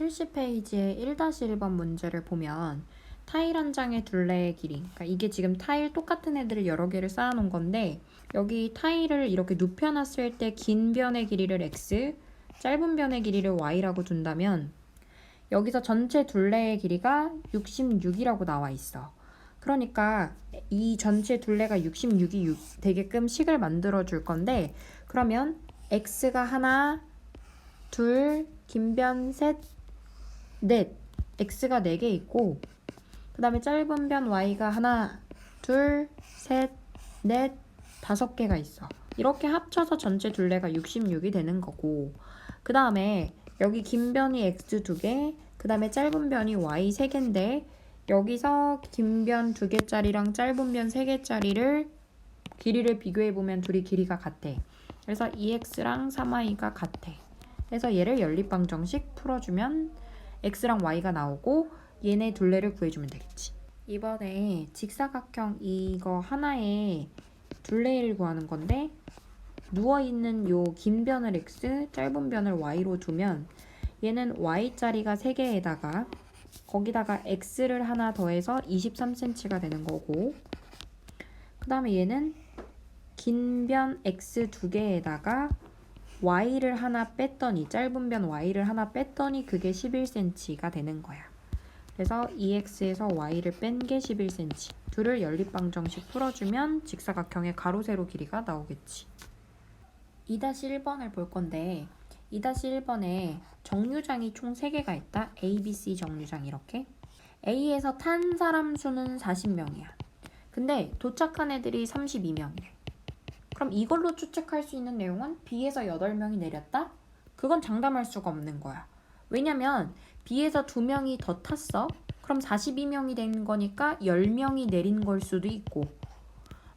70페이지의 1-1번 문제를 보면 타일 한 장의 둘레의 길이 그러니까 이게 지금 타일 똑같은 애들을 여러 개를 쌓아놓은 건데 여기 타일을 이렇게 눕혀놨을 때 긴 변의 길이를 x, 짧은 변의 길이를 y라고 둔다면 여기서 전체 둘레의 길이가 66이라고 나와 있어. 그러니까 이 전체 둘레가 66이 되게끔 식을 만들어 줄 건데 그러면 x가 하나, 둘, 긴 변 셋, 넷. x가 4개 있고 그 다음에 짧은 변 y가 하나, 둘, 셋, 넷, 다섯 개가 있어. 이렇게 합쳐서 전체 둘레가 66이 되는 거고 그 다음에 여기 긴 변이 x 두 개, 그 다음에 짧은 변이 y 세 개인데 여기서 긴 변 두 개짜리랑 짧은 변 세 개짜리를 길이를 비교해 보면 둘이 길이가 같아. 그래서 2x랑 3y가 같아. 그래서 얘를 연립방정식 풀어주면 x랑 y가 나오고 얘네 둘레를 구해주면 되겠지. 이번에 직사각형 이거 하나에 둘레를 구하는 건데 누워있는 요 긴 변을 x, 짧은 변을 y로 두면 얘는 y짜리가 3개에다가 거기다가 x를 하나 더해서 23cm가 되는 거고 그 다음에 얘는 긴 변 x 두 개에다가 y를 하나 뺐더니 짧은 변 y를 하나 뺐더니 그게 11cm가 되는 거야. 그래서 2x에서 y를 뺀 게 11cm. 둘을 연립방정식 풀어주면 직사각형의 가로 세로 길이가 나오겠지. 2-1번을 볼 건데 2-1번에 정류장이 총 3개가 있다. A, B, C 정류장 이렇게. A에서 탄 사람 수는 40명이야. 근데 도착한 애들이 32명이래. 그럼 이걸로 추측할 수 있는 내용은 B에서 8명이 내렸다? 그건 장담할 수가 없는 거야. 왜냐면 B에서 2명이 더 탔어. 그럼 42명이 된 거니까 10명이 내린 걸 수도 있고.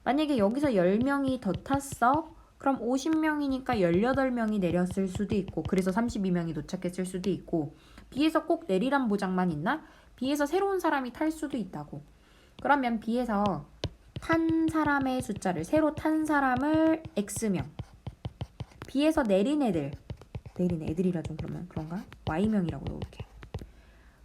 만약에 여기서 10명이 더 탔어. 그럼 50명이니까 18명이 내렸을 수도 있고. 그래서 32명이 도착했을 수도 있고. B에서 꼭 내리란 보장만 있나? B에서 새로운 사람이 탈 수도 있다고. 그러면 B에서 탄 사람의 숫자를 새로 탄 사람을 x명. B에서 내린 애들. 내린 애들이라 좀 그러면 그런가? y명이라고 넣을게.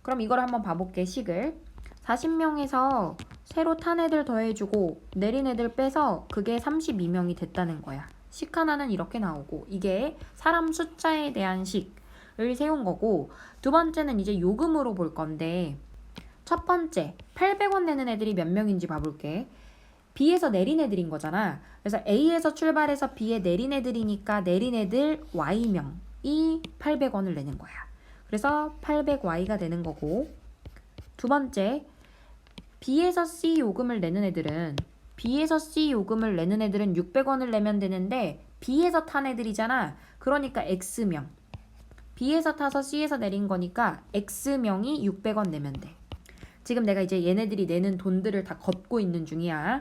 그럼 이걸 한번 봐볼게 식을. 40명에서 새로 탄 애들 더해주고 내린 애들 빼서 그게 32명이 됐다는 거야. 식 하나는 이렇게 나오고 이게 사람 숫자에 대한 식을 세운 거고 두 번째는 이제 요금으로 볼 건데 첫 번째 800원 내는 애들이 몇 명인지 봐볼게 B에서 내린 애들인 거잖아. 그래서 A에서 출발해서 B에 내린 애들이니까 내린 애들 Y명이 800원을 내는 거야. 그래서 800Y가 되는 거고 두 번째 B에서 C 요금을 내는 애들은 B에서 C 요금을 내는 애들은 600원을 내면 되는데 B에서 탄 애들이잖아. 그러니까 X명. B에서 타서 C에서 내린 거니까 X명이 600원 내면 돼. 지금 내가 이제 얘네들이 내는 돈들을 다 걷고 있는 중이야.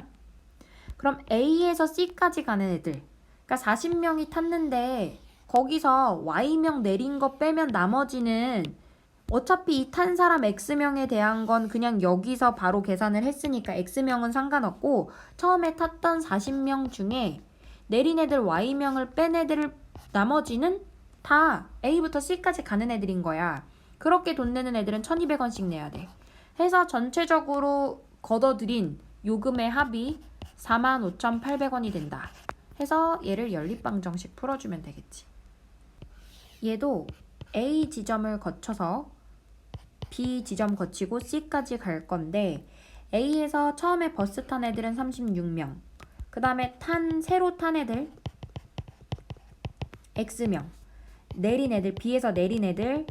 그럼 A에서 C까지 가는 애들. 그러니까 40명이 탔는데 거기서 Y명 내린 거 빼면 나머지는 어차피 이 탄 사람 X명에 대한 건 그냥 여기서 바로 계산을 했으니까 X명은 상관없고 처음에 탔던 40명 중에 내린 애들 Y명을 뺀 애들 나머지는 다 A부터 C까지 가는 애들인 거야. 그렇게 돈 내는 애들은 1200원씩 내야 돼. 해서 전체적으로 걷어들인 요금의 합이 45,800원이 된다. 해서 얘를 연립방정식 풀어주면 되겠지. 얘도 A 지점을 거쳐서 B 지점 거치고 C까지 갈 건데 A에서 처음에 버스 탄 애들은 36명. 그 다음에 탄 새로 탄 애들 X명. 내린 애들 B에서 내린 애들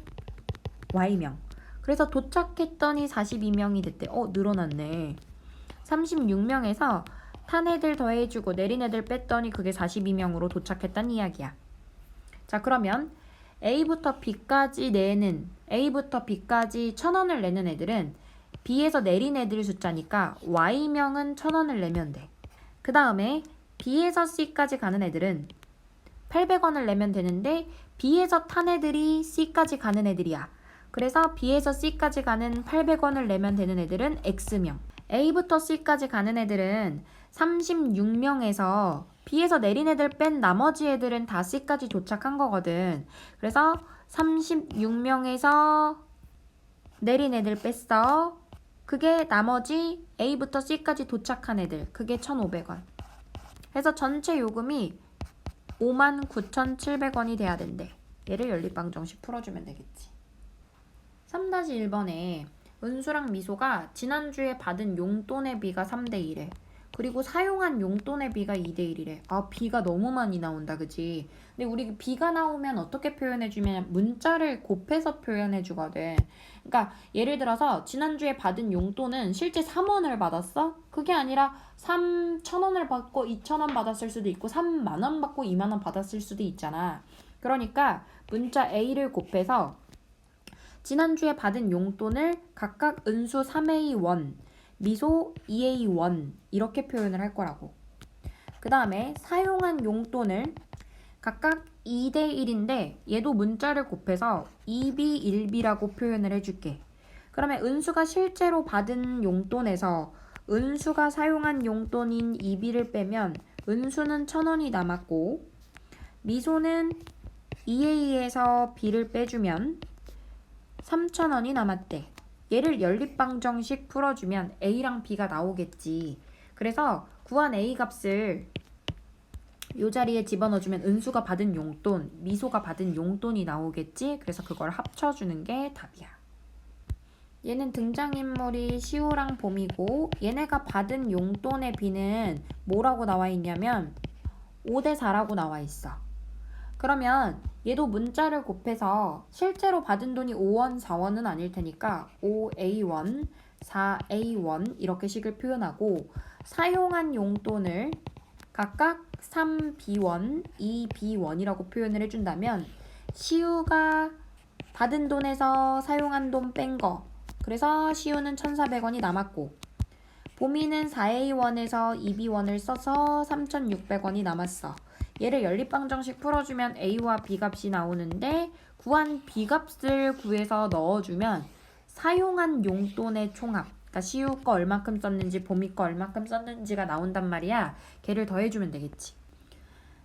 Y명. 그래서 도착했더니 42명이 됐대. 어 늘어났네. 36명에서 탄 애들 더해주고 내린 애들 뺐더니 그게 42명으로 도착했단 이야기야. 자 그러면 A부터 B까지 내는 A부터 B까지 1000원을 내는 애들은 B에서 내린 애들 숫자니까 Y명은 1000원을 내면 돼. 그 다음에 B에서 C까지 가는 애들은 800원을 내면 되는데 B에서 탄 애들이 C까지 가는 애들이야. 그래서 B에서 C까지 가는 800원을 내면 되는 애들은 X명. A부터 C까지 가는 애들은 36명에서 B에서 내린 애들 뺀 나머지 애들은 다 C까지 도착한 거거든. 그래서 36명에서 내린 애들 뺐어. 그게 나머지 A부터 C까지 도착한 애들. 그게 1,500원. 해서 전체 요금이 59,700원이 돼야 된대. 얘를 연립방 정식 풀어주면 되겠지. 3-1번에 은수랑 미소가 지난주에 받은 용돈의 비가 3대 1에 그리고 사용한 용돈의 비가 2대 1이래. 아, 비가 너무 많이 나온다, 그지? 근데 우리 비가 나오면 어떻게 표현해주면 문자를 곱해서 표현해주거든. 그러니까 예를 들어서 지난주에 받은 용돈은 실제 3원을 받았어? 그게 아니라 3천원을 받고 2천원 받았을 수도 있고 3만원 받고 2만원 받았을 수도 있잖아. 그러니까 문자 A를 곱해서 지난주에 받은 용돈을 각각 은수 3A1, 미소 2A1 이렇게 표현을 할 거라고. 그 다음에 사용한 용돈을 각각 2대 1인데 얘도 문자를 곱해서 2B, 1B라고 표현을 해줄게. 그러면 은수가 실제로 받은 용돈에서 은수가 사용한 용돈인 2B를 빼면 은수는 1000원이 남았고 미소는 2A에서 B를 빼주면 3,000원이 남았대. 얘를 연립방정식 풀어주면 A랑 B가 나오겠지. 그래서 구한 A 값을 이 자리에 집어넣어주면 은수가 받은 용돈, 미소가 받은 용돈이 나오겠지. 그래서 그걸 합쳐주는 게 답이야. 얘는 등장인물이 시우랑 봄이고 얘네가 받은 용돈의 비는 뭐라고 나와 있냐면 5대 4라고 나와 있어. 그러면 얘도 문자를 곱해서 실제로 받은 돈이 5원, 4원은 아닐 테니까 5A1, 4A1 이렇게 식을 표현하고 사용한 용돈을 각각 3B1, 2B1이라고 표현을 해준다면 시우가 받은 돈에서 사용한 돈 뺀 거. 그래서 시우는 1,400원이 남았고 보미는 4A1에서 2B1을 써서 3,600원이 남았어. 얘를 연립방 정식 풀어주면 A와 B 값이 나오는데 구한 B 값을 구해서 넣어주면 사용한 용돈의 총합 그러니까 시우 거 얼마큼 썼는지 봄이 거 얼마큼 썼는지가 나온단 말이야. 걔를 더해주면 되겠지.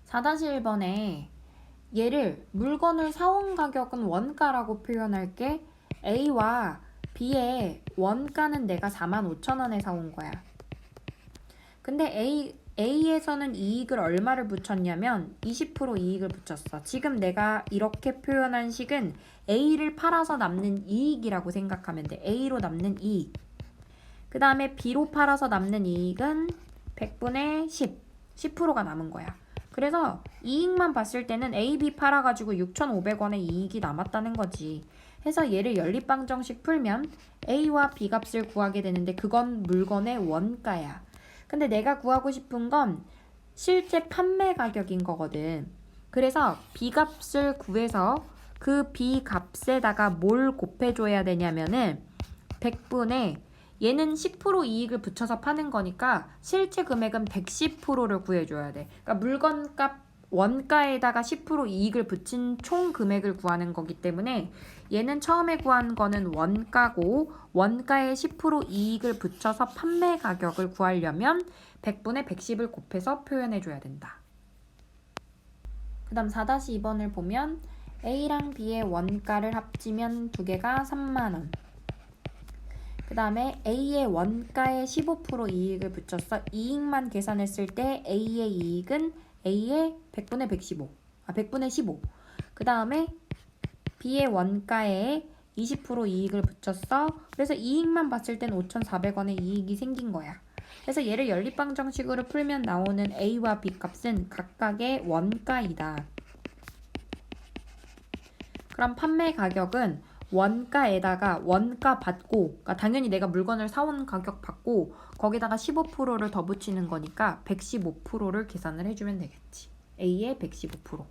4-1번에 얘를 물건을 사온 가격은 원가라고 표현할게. A와 B의 원가는 내가 45,000원에 사온 거야. 근데 A, A에서는 이익을 얼마를 붙였냐면 20% 이익을 붙였어. 지금 내가 이렇게 표현한 식은 A를 팔아서 남는 이익이라고 생각하면 돼. A로 남는 이익. 그 다음에 B로 팔아서 남는 이익은 100분의 10. 10%가 남은 거야. 그래서 이익만 봤을 때는 A, B 팔아가지고 6,500원의 이익이 남았다는 거지. 해서 얘를 연립방정식 풀면 A와 B 값을 구하게 되는데 그건 물건의 원가야. 근데 내가 구하고 싶은 건 실제 판매 가격인 거거든. 그래서 B 값을 구해서 그 B 값에다가 뭘 곱해줘야 되냐면은 100분에 얘는 10% 이익을 붙여서 파는 거니까 실제 금액은 110%를 구해줘야 돼. 그러니까 물건값 원가에다가 10% 이익을 붙인 총 금액을 구하는 거기 때문에 얘는 처음에 구한 거는 원가고 원가에 10% 이익을 붙여서 판매 가격을 구하려면 100분의 110을 곱해서 표현해 줘야 된다. 그 다음 4-2번을 보면 A랑 B의 원가를 합치면 두 개가 3만원. 그 다음에 A의 원가에 15% 이익을 붙였어. 이익만 계산했을 때 A의 이익은 A의 100분의 115. 아, 100분의 15. 그 다음에 B의 원가에 20% 이익을 붙였어. 그래서 이익만 봤을 땐 5,400원의 이익이 생긴 거야. 그래서 얘를 연립방 정식으로 풀면 나오는 A와 B 값은 각각의 원가이다. 그럼 판매 가격은 원가에다가 원가 받고 그러니까 당연히 내가 물건을 사온 가격 받고 거기다가 15%를 더 붙이는 거니까 115%를 계산을 해주면 되겠지. A의 115%.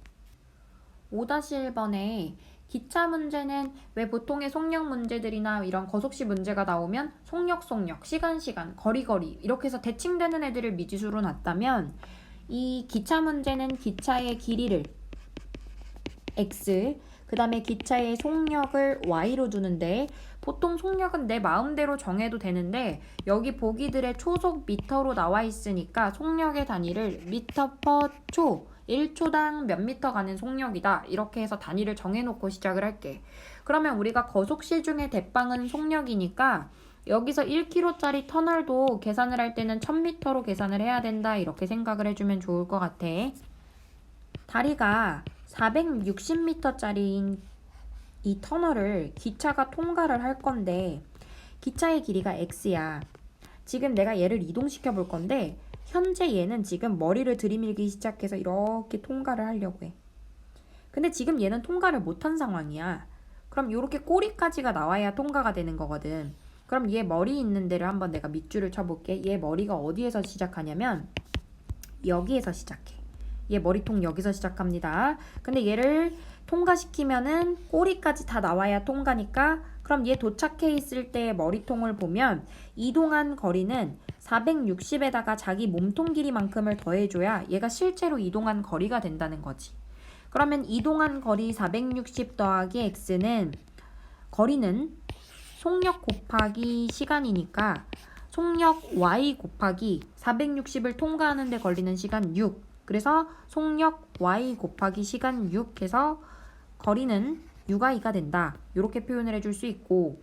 5-1번에 기차 문제는 왜 보통의 속력 문제들이나 이런 거속시 문제가 나오면 속력 속력, 시간 시간, 거리 거리 이렇게 해서 대칭되는 애들을 미지수로 놨다면 이 기차 문제는 기차의 길이를 x 그 다음에 기차의 속력을 y로 두는데 보통 속력은 내 마음대로 정해도 되는데 여기 보기들의 초속 미터로 나와 있으니까 속력의 단위를 미터 퍼 초 1초당 몇 미터 가는 속력이다. 이렇게 해서 단위를 정해놓고 시작을 할게. 그러면 우리가 거속시 중에 대빵은 속력이니까 여기서 1km짜리 터널도 계산을 할 때는 1000m로 계산을 해야 된다. 이렇게 생각을 해주면 좋을 것 같아. 다리가 460m짜리인 이 터널을 기차가 통과를 할 건데 기차의 길이가 x야. 지금 내가 얘를 이동시켜 볼 건데 현재 얘는 지금 머리를 들이밀기 시작해서 이렇게 통과를 하려고 해. 근데 지금 얘는 통과를 못한 상황이야. 그럼 이렇게 꼬리까지가 나와야 통과가 되는 거거든. 그럼 얘 머리 있는 데를 한번 내가 밑줄을 쳐볼게. 얘 머리가 어디에서 시작하냐면 여기에서 시작해. 얘 머리통 여기서 시작합니다. 근데 얘를 통과시키면은 꼬리까지 다 나와야 통과니까 그럼 얘 도착해 있을 때의 머리통을 보면 이동한 거리는 460에다가 자기 몸통 길이만큼을 더해줘야 얘가 실제로 이동한 거리가 된다는 거지. 그러면 이동한 거리 460 더하기 x는 거리는 속력 곱하기 시간이니까 속력 y 곱하기 460을 통과하는 데 걸리는 시간 6. 그래서 속력 y 곱하기 시간 6 해서 거리는 6i가 된다. 이렇게 표현을 해줄 수 있고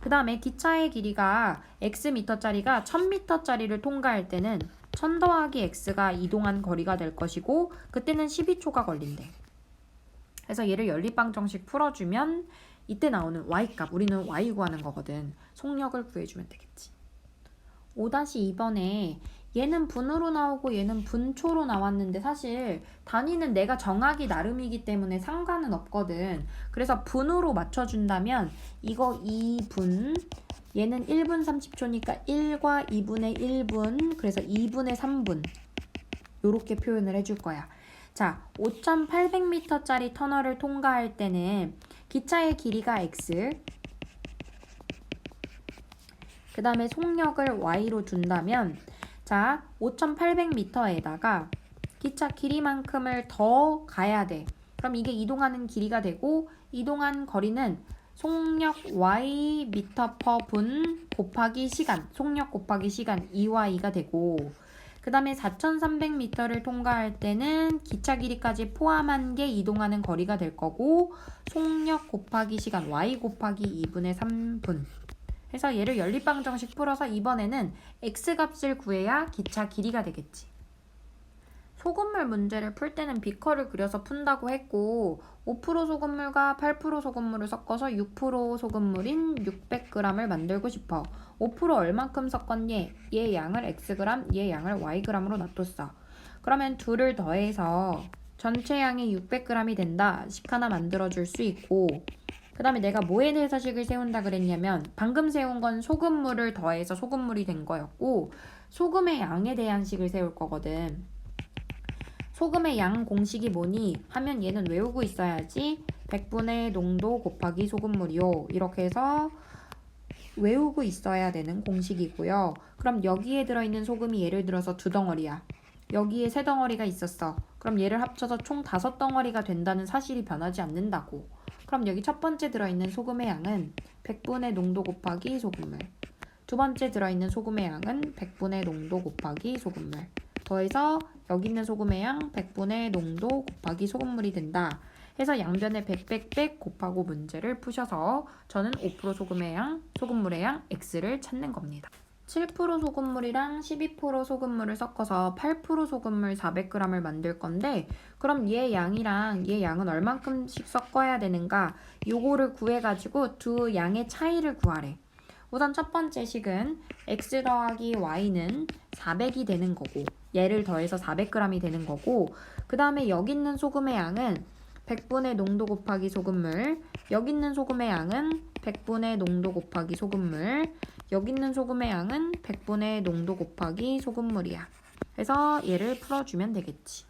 그 다음에 기차의 길이가 x미터짜리가 1000미터짜리를 통과할 때는 1000 더하기 x가 이동한 거리가 될 것이고 그때는 12초가 걸린대. 그래서 얘를 연립방 정식 풀어주면 이때 나오는 y값 우리는 y 구하는 거거든. 속력을 구해주면 되겠지. 5-2번에 얘는 분으로 나오고 얘는 분초로 나왔는데 사실 단위는 내가 정하기 나름이기 때문에 상관은 없거든. 그래서 분으로 맞춰준다면 이거 2분 얘는 1분 30초니까 1과 2분의 1분 그래서 2분의 3분 요렇게 표현을 해줄 거야. 자, 5,800m짜리 터널을 통과할 때는 기차의 길이가 x 그 다음에 속력을 y로 준다면 자, 5,800m에다가 기차 길이만큼을 더 가야 돼. 그럼 이게 이동하는 길이가 되고 이동한 거리는 속력 y 미터 퍼분 곱하기 시간, 속력 곱하기 시간 2y가 되고 그 다음에 4,300m를 통과할 때는 기차 길이까지 포함한 게 이동하는 거리가 될 거고 속력 곱하기 시간 y 곱하기 2분의 3분 해서 얘를 연립방정식 풀어서 이번에는 x값을 구해야 기차 길이가 되겠지. 소금물 문제를 풀 때는 비커를 그려서 푼다고 했고 5% 소금물과 8% 소금물을 섞어서 6% 소금물인 600g을 만들고 싶어. 5% 얼만큼 섞었니? 얘 양을 xg, 얘 양을 yg으로 놔뒀어. 그러면 둘을 더해서 전체 양이 600g이 된다. 식 하나 만들어줄 수 있고 그 다음에 내가 뭐에 대해서 식을 세운다 그랬냐면 방금 세운 건 소금물을 더해서 소금물이 된 거였고 소금의 양에 대한 식을 세울 거거든. 소금의 양 공식이 뭐니 하면 얘는 외우고 있어야지 100분의 농도 곱하기 소금물이요. 이렇게 해서 외우고 있어야 되는 공식이고요. 그럼 여기에 들어있는 소금이 예를 들어서 두 덩어리야. 여기에 세 덩어리가 있었어. 그럼 얘를 합쳐서 총 다섯 덩어리가 된다는 사실이 변하지 않는다고. 그럼 여기 첫 번째 들어있는 소금의 양은 100분의 농도 곱하기 소금물. 두 번째 들어있는 소금의 양은 100분의 농도 곱하기 소금물. 더해서 여기 있는 소금의 양 100분의 농도 곱하기 소금물이 된다. 해서 양변에 100, 100, 100 곱하고 문제를 푸셔서 저는 5% 소금의 양, 소금물의 양 x를 찾는 겁니다. 7% 소금물이랑 12% 소금물을 섞어서 8% 소금물 400g을 만들 건데 그럼 얘 양이랑 얘 양은 얼만큼씩 섞어야 되는가 요거를 구해가지고 두 양의 차이를 구하래. 우선 첫 번째 식은 x 더하기 y는 400이 되는 거고 얘를 더해서 400g이 되는 거고 그 다음에 여기 있는 소금의 양은 100분의 농도 곱하기 소금물 여기 있는 소금의 양은 100분의 농도 곱하기 소금물 여기 있는 소금의 양은 100분의 농도 곱하기 소금물이야. 그래서 얘를 풀어주면 되겠지.